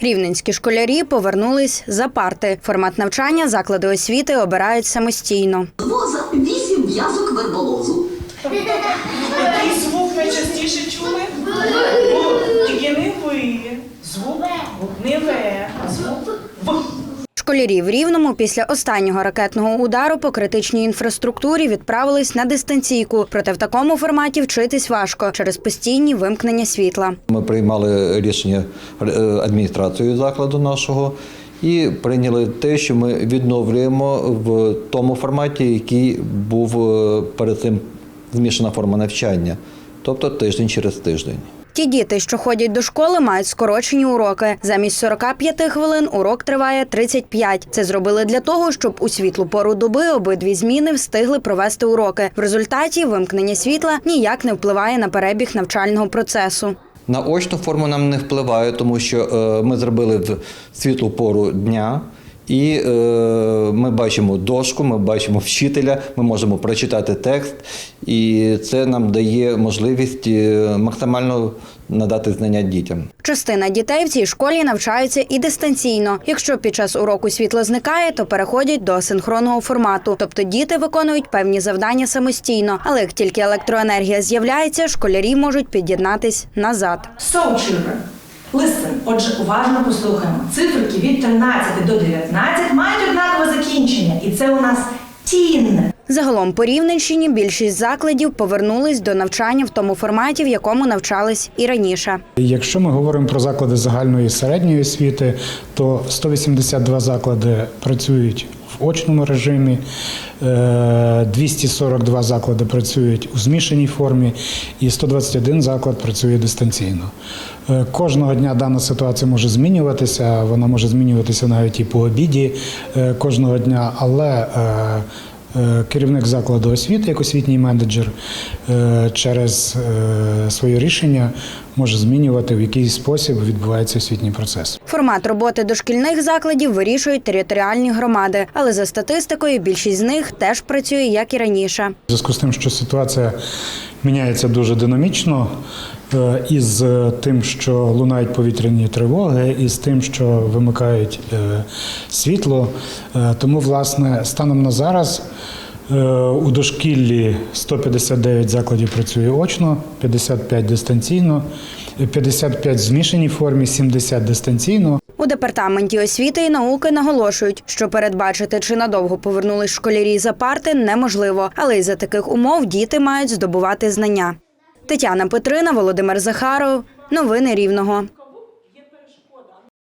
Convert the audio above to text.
Рівненські школярі повернулись за парти. Формат навчання заклади освіти обирають самостійно. Воза вісім в'язок верболозу. Який звук найчастіше чули? Тільки не ви. Звук не ве, звук. Школярі в Рівному після останнього ракетного удару по критичній інфраструктурі відправились на дистанційку. Проте в такому форматі вчитись важко через постійні вимкнення світла. Ми приймали рішення е, адміністрацією закладу нашого і прийняли те, що ми відновлюємо в тому форматі, який був е, перед цим змішана форма навчання, тобто тиждень через тиждень. Ті діти, що ходять до школи, мають скорочені уроки. Замість 45 хвилин урок триває 35. Це зробили для того, щоб у світлу пору доби обидві зміни встигли провести уроки. В результаті вимкнення світла ніяк не впливає на перебіг навчального процесу. На очну форму нам не впливає, тому що е, ми зробили в світлу пору дня. І е, ми бачимо дошку, ми бачимо вчителя, ми можемо прочитати текст, і це нам дає можливість е, максимально надати знання дітям. Частина дітей в цій школі навчаються і дистанційно. Якщо під час уроку світло зникає, то переходять до асинхронного формату. Тобто діти виконують певні завдання самостійно. Але як тільки електроенергія з'являється, школярі можуть під'єднатись назад. So, children, listen. Отже, уважно послухаємо. Циферки від 13 до 19 мають однакове закінчення, і це у нас тін. Загалом по Рівненщині більшість закладів повернулись до навчання в тому форматі, в якому навчались і раніше. Якщо ми говоримо про заклади загальної і середньої освіти, то 182 заклади працюють в очному режимі, е, 242 заклади працюють у змішаній формі, і 121 заклад працює дистанційно. Е, Кожного дня дана ситуація може змінюватися, вона може змінюватися навіть і по обіді е, кожного дня, але е, Е, Керівник закладу освіти, як освітній менеджер, е, через е, своє рішення може змінювати, в який спосіб відбувається освітній процес. Формат роботи дошкільних закладів вирішують територіальні громади, але за статистикою більшість з них теж працює як і раніше. У зв'язку з тим, що ситуація міняється дуже динамічно, е, із тим, що лунають повітряні тривоги, і з тим, що вимикають е, світло. Е, Тому, власне, станом на зараз е, у дошкіллі 159 закладів працює очно, 55 дистанційно, 55 в змішаній формі, 70 дистанційно. У департаменті освіти і науки наголошують, що передбачити чи надовго повернулись школярі за парти неможливо, але й за таких умов діти мають здобувати знання. Тетяна Петрина, Володимир Захаров. Новини Рівного.